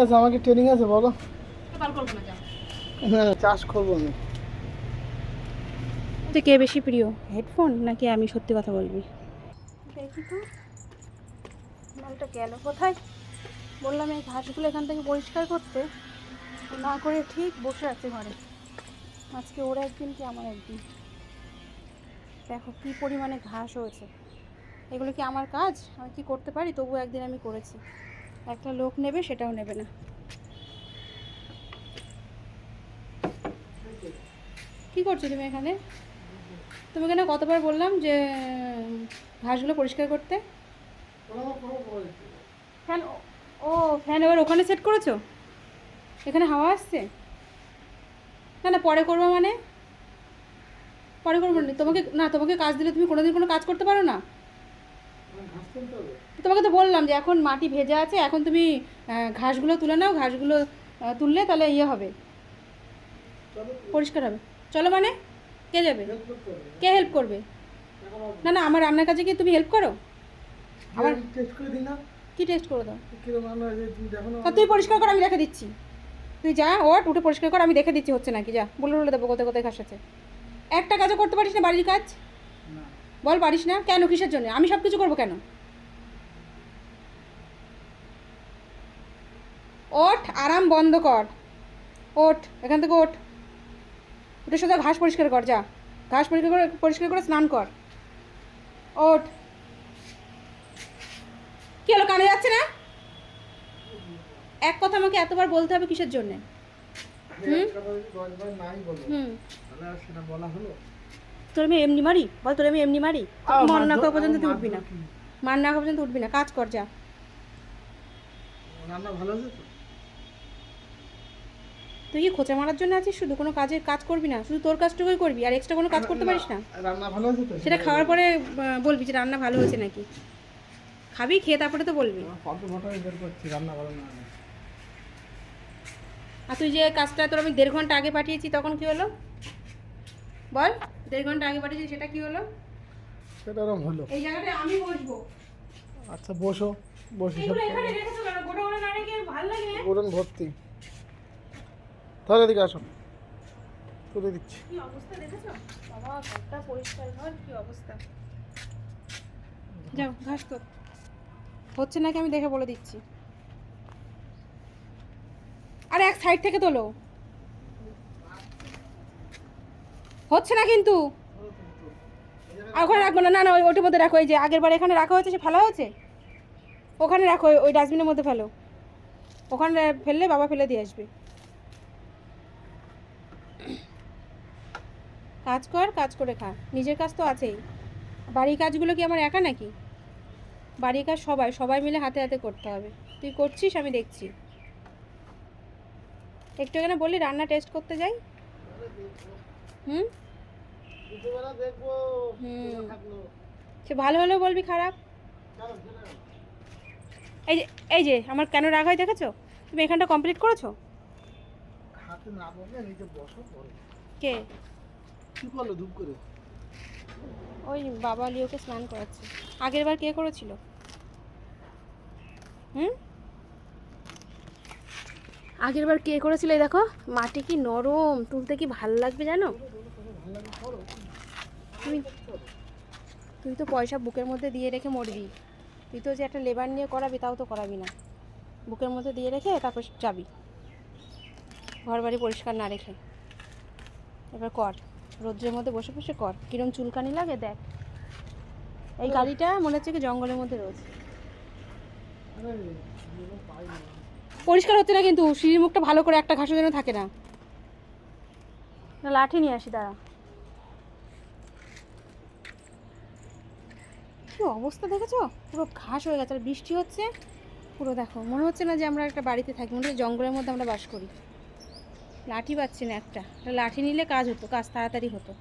আচ্ছা আমাকে ট্রেনিং আছে বলো। পাল করব না যা হ্যাঁ চাষ করব আমি। তো কে বেশি প্রিয় হেডফোন নাকি আমি সত্যি কথা বলবি? দেখি তো। নলটা গেল কোথায়? বললাম এই ঘাসগুলো এখান থেকে পরিষ্কার করতে। না করে ঠিক বসে আছে ঘরে। আজকে ওর একদিন কি আমার একদিন? দেখো কি পরিমাণে ঘাস হয়েছে। এগুলো কি আমার কাজ? আমি কি করতে পারি? তবু একদিন আমি করেছি। একটা লোক নেবে, সেটাও নেবে না। কি করছ তুমি এখানে? তুমি এখানে কতবার বললাম যে, ঘাসগুলো পরিষ্কার করতে? ফ্যান, ও, ফ্যান এবার ওখানে সেট করেছ? এখানে হাওয়া আসছে? না না, পরে করব মানে? পরে করব না। তোমাকে না, তোমাকে কাজ দিলে তুমি কোনোদিন কোনো কাজ করতে পারো না? তোমাকে তো বললাম যে এখন মাটি ভেজা আছে এখন তুমি ঘাসগুলো তুলে নাও ঘাসগুলো তুললে তাহলে ইয়ে হবে। পরিষ্কার হবে। চলো মানে? কে যাবে? কে হেল্প করবে? না না আমার রান্নার কাজে কি তুমি হেল্প করো? আবার টেস্ট করে দিই না? কি টেস্ট করে দাও? তা তুই পরিষ্কার কর আমি দেখে দিচ্ছি। তুই যা ওট উঠে পরিষ্কার কর আমি দেখে দিচ্ছি হচ্ছে নাকি? যা বলে বলে দেবো কোথায় কোথায় ঘাস আছে। একটা কাজও করতে পারিস না বাড়ির কাজ? বল পারিস না? কেন কিসের জন্য? আমি সব কিছু করব কেন? ওঠ আরাম বন্ধ কর। ওঠ এখান থেকে ওঠ। উঠে সোজা ঘাস পরিষ্কার কর যা। ঘাস পরিষ্কার করে পরিষ্কার করে স্নান কর। ওঠ। কি হলো কানে যাচ্ছে না? এক কথা আমাকে এতবার বলতে হবে কিসের জন্যে? তোর আমি এমনি মারি? বল তোর আমি এমনি মারি? মন না খাওয়া পর্যন্ত তুই উঠবি না। মান না খাওয়া পর্যন্ত উঠবি না। কাজ কর যা। রান্না ভালো হয়েছে তো? তুই কি খোঁচা মারার জন্য আছিস? শুধু কোনো কাজের কাজ করবি না শুধু তোর কাজটুকুই করবি আর এক্সট্রা কোনো কাজ করতে পারিস না? রান্না ভালো হয়েছে তো? সেটা খাওয়ার পরে বলবি যে রান্না ভালো হয়েছে নাকি। খাবি খেয়ে তারপরে তো বলবি। রান্না ভালো না আর তুই যে কাজটা তোর আমি দেড় ঘণ্টা আগে পাঠিয়েছি তখন কি হলো? বল দেড় ঘণ্টা আগে পাঠিয়েছি সেটা কি হলো? সেটা ওরকম হলো। এই আমি বসবো। আচ্ছা বসো বসে সব এখানে রেখেছো কেন? গোটা গোটা না রেখে ভালো লাগে। ভর্তি। তাহলে এদিকে আসো। তুলে দিচ্ছি। কি হচ্ছে নাকি আমি দেখে বলে দিচ্ছি। আরে, এক সাইড থেকে তোলো। হচ্ছে না কিন্তু? আর ওখানে রাখব না। না না, ওই ওটার মধ্যে রাখো। এই যে আগের বার এখানে রাখা হয়েছে, সে ফেলা হয়েছে? ওখানে রাখো ওই ডাস্টবিনের মধ্যে ফেলো। ওখানে ফেললে বাবা ফেলে দিয়ে আসবে। কাজ কর কাজ করে খা। নিজের কাজ তো আছেই। বাড়ির কাজগুলো কি আমার একা নাকি? বাড়ির কাজ সবাই সবাই মিলে হাতে হাতে করতে হবে। তুই করছিস আমি দেখছি। একটু এখানে বললি রান্না টেস্ট করতে যাই? হুম। সে ভালো হলেও বলবি খারাপ। এই যে এই যে আমার কেন রাগ হয় দেখেছ? তুমি এখানটা কমপ্লিট করেছ? কে? কি করল ধূপ করে? ওই বাবা লিওকে স্নান করাচ্ছে। আগের বার কে করেছিল? হুম? আগের বার কে করেছিল দেখো? মাটি কি নরম, তুলতে কি ভালো লাগবে জানো? তুমি তুই তো পয়সা বুকের মধ্যে দিয়ে রেখে মরবি। তুই তো যে একটা লেবার নিয়ে করাবি, তাও তো করাবি না। বুকের মধ্যে দিয়ে রেখে তারপর যাবি। ঘর বাড়ি পরিষ্কার না রেখে। এবার কর। রোদ্রের মধ্যে বসে বসে কর। কিরম চুলকানি লাগে, দেখ। এই গাড়িটা মনে হচ্ছে কি জঙ্গলের মধ্যে রয়েছে। পরিষ্কার হচ্ছে না কিন্তু, সিঁড়ির মুখটা ভালো করে একটা ঘাসের জন্য থাকে না। না, লাঠি নিয়ে আসি, দাঁড়া। কি অবস্থা দেখেছ? পুরো ঘাস হয়ে গেছে, আর বৃষ্টি হচ্ছে। পুরো দেখো, মনে হচ্ছে না যে আমরা একটা বাড়িতে থাকি, মনে হচ্ছে জঙ্গলের মধ্যে আমরা বাস করি। লাঠি পাচ্ছি না একটা। লাঠি নিলে কাজ হতো, কাজ তাড়াতাড়ি হতো।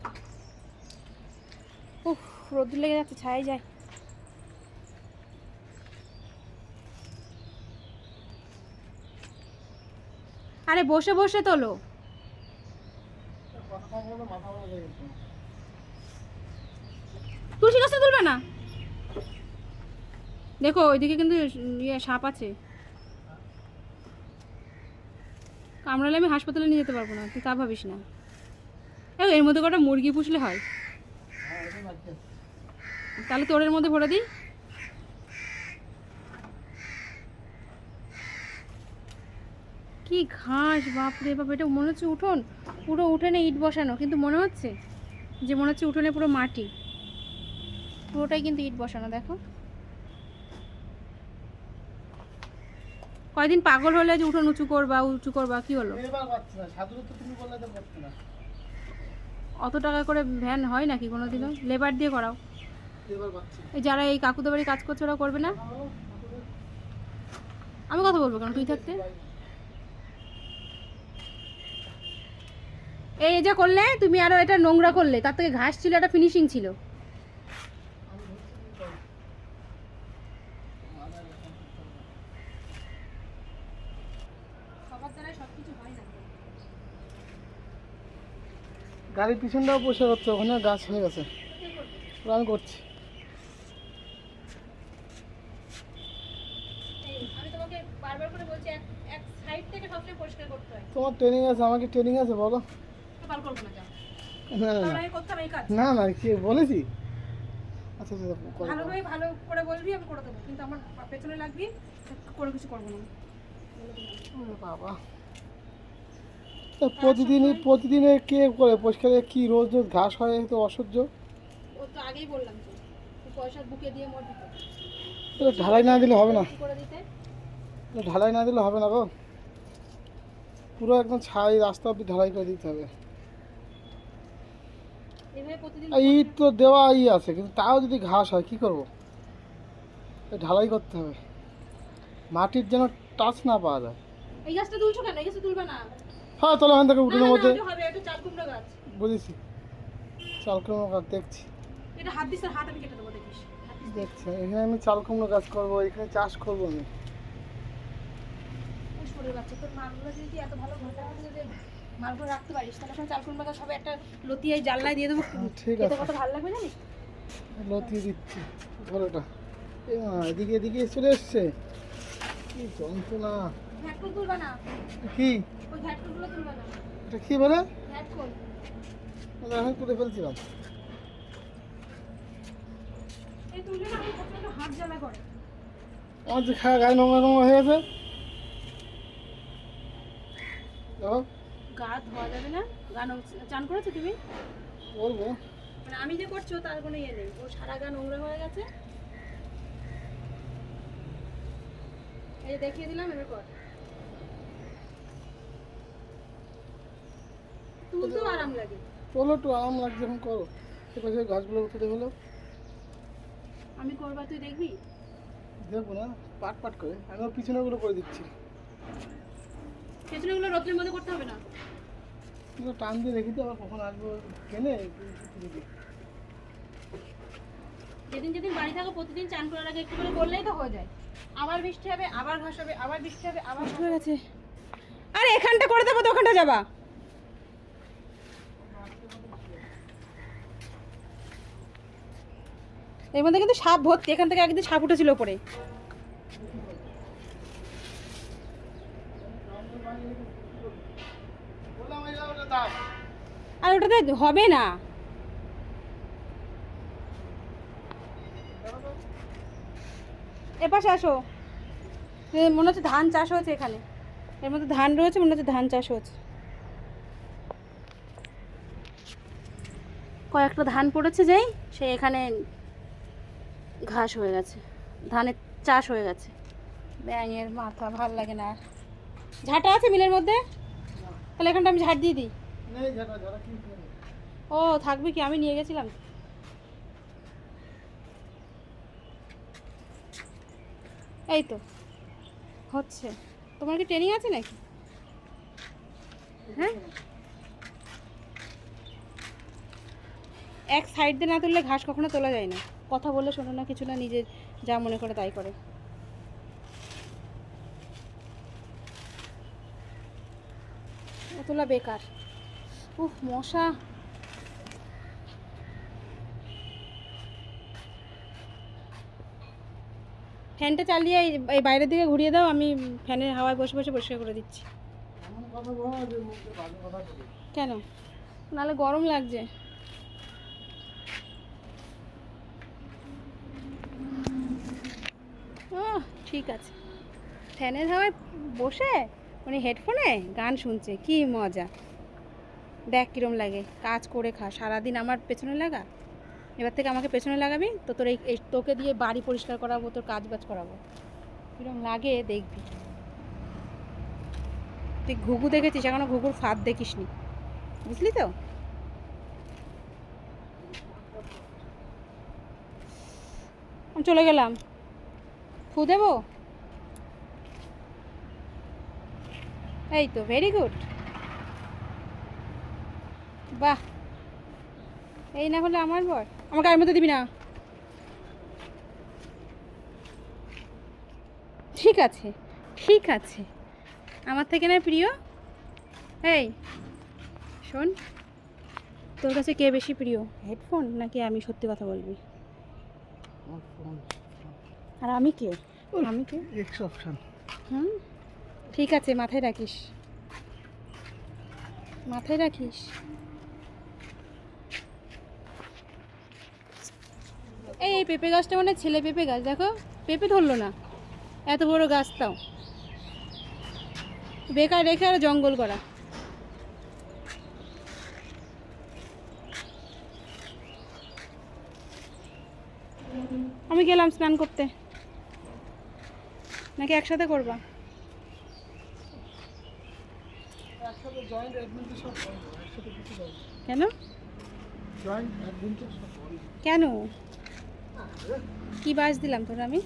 উফ, রোদ লেগে যাচ্ছে ছাই যায়। আরে বসে বসে তোলো তুলসী গাছটা তুলবে না? দেখো, ওইদিকে কিন্তু ইয়ে সাপ আছে। কামড়ালে আমি হাসপাতালে নিয়ে যেতে পারব না, তুই তা ভাবিস না। এর মধ্যে কটা মুরগি পুষলে হয়? তাহলে তাহলে তোরের মধ্যে ভরে দিই। কি ঘাস, বাপরে বাপ, এটা মনে হচ্ছে উঠোন। পুরো উঠোনে ইট বসানো, কিন্তু মনে হচ্ছে যে মনে হচ্ছে উঠোনে পুরো মাটি। পুরোটাই কিন্তু ইট বসানো, দেখো। কয়দিন পাগল হলে যে উঠোন উঁচু করবা উঁচু করবা কি হলো? অত টাকা করে ভ্যান হয় নাকি কোনো দিনও লেবার দিয়ে করাও। এই যারা এই কাকুদের বাড়ি কাজ করছে ওরা করবে না? আমি কথা বলব কেন? তুই থাকতে? এই যে করলে তুমি আরও এটা নোংরা করলে তার থেকে ঘাস ছিল একটা ফিনিশিং ছিল। গাড়ির পিছনটাও বসে করছে ওখানে গাছ হয়ে গেছে। আমি করছি বারবার করে বলছি এক এক সাইড থেকে সবসময় পরিষ্কার করতে হয়। তোমার ট্রেনিং আছে আমাকে ট্রেনিং আছে বলো। পার করব না না না, আমি করতাম এই কাজ। না না কি বলেছি? আচ্ছা আচ্ছা করো। ভালোভাবে ভালো করে বলবি আমি করে দেবো। কিন্তু আমার পেছনে লাগবি করে কিছু করব না। বাবা। প্রতিদিনই প্রতিদিনে কে করে? পরিষ্কার কি রোজ রোজ ঘাস হয় তো অসহ্য? ও তো আগেই বললাম তো পয়সা বুকে দিয়ে মোট তো। ঢালাই না দিলে হবে না। তো ঢালাই না দিলে হবে না গো। পুরো একদম ছাই রাস্তা অব্দি ঢালাই করে দিতে হবে। ইট তো দেওয়া ই আছে কিন্তু তাও যদি ঘাস হয় কি করব? ঢালাই করতে হবে। মাটির যেন টাচ না পাওয়া যায়। এই গাছটা তুলছো কেন? এই গাছটা তুলবে না? হ্যাঁ চলো ওখান থেকে না, উঠোনের না, হবে এটা চাল কুমড়ো গাছ। বুঝেছি। চাল কুমড়ো গাছ দেখছি। এটা হাত দিস হাত আমি কেটে দেবো দেখিস। দেখছি এখানে আমি চাল কুমড়ো গাছ করব এখানে চাষ করব আমি। যদি এত ভালো যদি মালগুলো রাখতে পারিস তাহলে এখন চাল কুমড়ো গাছ সবে একটা লতিয়ে জানলায় দিয়ে দেবো। হ্যাঁ, ঠিক আছে। কত ভালো লাগবে জানিস? লতিয়ে দিচ্ছি মা, এদিকে এদিকে চলে এসছে। কি যন্ত্রণা? না। কি? এটা কি বলে? আমি তুলে ফেলছিলাম। আমার যে খাওয়া গায়ে নোংরা নোংরা হয়ে গেছে। গা ধোয়া যাবে না? গা চান করেছ তুমি? বলব মানে আমি যে করছ তার কোনো ইয়ে নেই। ও সারা গা নোংরা হয়ে গেছে। এই দেখিয়ে দিলাম তুলতেও আরাম লাগে। একটু আরাম লাগছে এখন করো। এপাশে গাছগুলো উঠে হলো আমি করবা তুই দেখবি? দেখব না পাট পাট করে। আমি ওর পিছনেগুলো করে দিচ্ছি। পেছনেগুলো রোদ্রের মধ্যে করতে হবে না। টান দিয়ে রেখে দিই আবার কখন আসব কেনে? যেদিন যেদিন বাড়ি থাকো প্রতিদিন চান করার আগে একটু করে করলেই তো হয়ে যায়। আবার বৃষ্টি হবে আবার ঘাস হবে আবার বৃষ্টি হবে আবার হয়ে গেছে। আরে এখানটা করে দেবো তো ওখানটা যাবা। এর মধ্যে কিন্তু সাপ ভর্তি এখান থেকে একদিন সাপ উঠেছিল ওপরে। আর ওটাতে হবে না। এপাশে আসো। মনে হচ্ছে ধান চাষ হয়েছে এখানে। এর মধ্যে ধান রয়েছে মনে হচ্ছে ধান চাষ হচ্ছে কয়েকটা ধান পড়েছে যেই সে এখানে ঘাস হয়ে গেছে। ধানের চাষ হয়ে গেছে। ব্যাঙের মাথা ভালো লাগে না। আর ঝাঁটা আছে মিলের মধ্যে? তাহলে এখানটা আমি ঝাড় দিয়ে দিই। নেই ঝাড়া, ঝাড়া কিনতে হবে। ও থাকবে কি? আমি নিয়ে গেছিলাম। এই তো। হচ্ছে। তোমার কি ট্রেনিং আছে নাকি? হ্যাঁ? এক সাইড দিয়ে না তুললে ঘাস কখনো তোলা যায় না। কথা বললে শোনো না, কিছু না, নিজে যা মনে করে তাই করে। তোলা বেকার। উহ, মশা। ফ্যানটা চালিয়ে এই- বাইরের দিকে ঘুরিয়ে দাও, আমি ফ্যানের হাওয়ায় বসে বসে পরিষ্কার করে দিচ্ছি। কেন? নাহলে গরম লাগছে। ও ঠিক আছে। ফ্যানের হাওয়ায় বসে? উনি হেডফোনে গান শুনছে, কি মজা। দেখ কিরম লাগে, কাজ করে খা, সারাদিন আমার পেছনে লাগা। এবার থেকে আমাকে পেছনে লাগাবি, তো তোর এই তোকে দিয়ে বাড়ি পরিষ্কার করাবো, তোর কাজ বাজ করাবো। কিরম লাগে দেখবি। তুই ঘুঘু দেখেছিস? এখনও ঘুঘুর ফাঁদ দেখিসনি। বুঝলি তো? আমি চলে গেলাম। ফু দেবো? এই তো ভেরি গুড বাহ এই না হলে আমার বর। আমার গায়ের মধ্যে দিবি না। ঠিক আছে ঠিক আছে। আমার থেকে না প্রিয়। এই শোন তোর কাছে কে বেশি প্রিয় হেডফোন নাকি আমি সত্যি কথা বলবি? আর আমি কে? আমি কে? এক্স অপশন হুম ঠিক আছে মাথায় রাখিস। মাথায় রাখিস। এই এই পেঁপে গাছটা মানে ছেলে পেঁপে গাছ দেখো? পেঁপে ধরলো না। এত বড় গাছ তাও। বেকার রেখে আর জঙ্গল করা। আমি গেলাম স্নান করতে। নাকি একসাথে করবা? কেন? কেন? কি বাস দিলাম তোর আমি?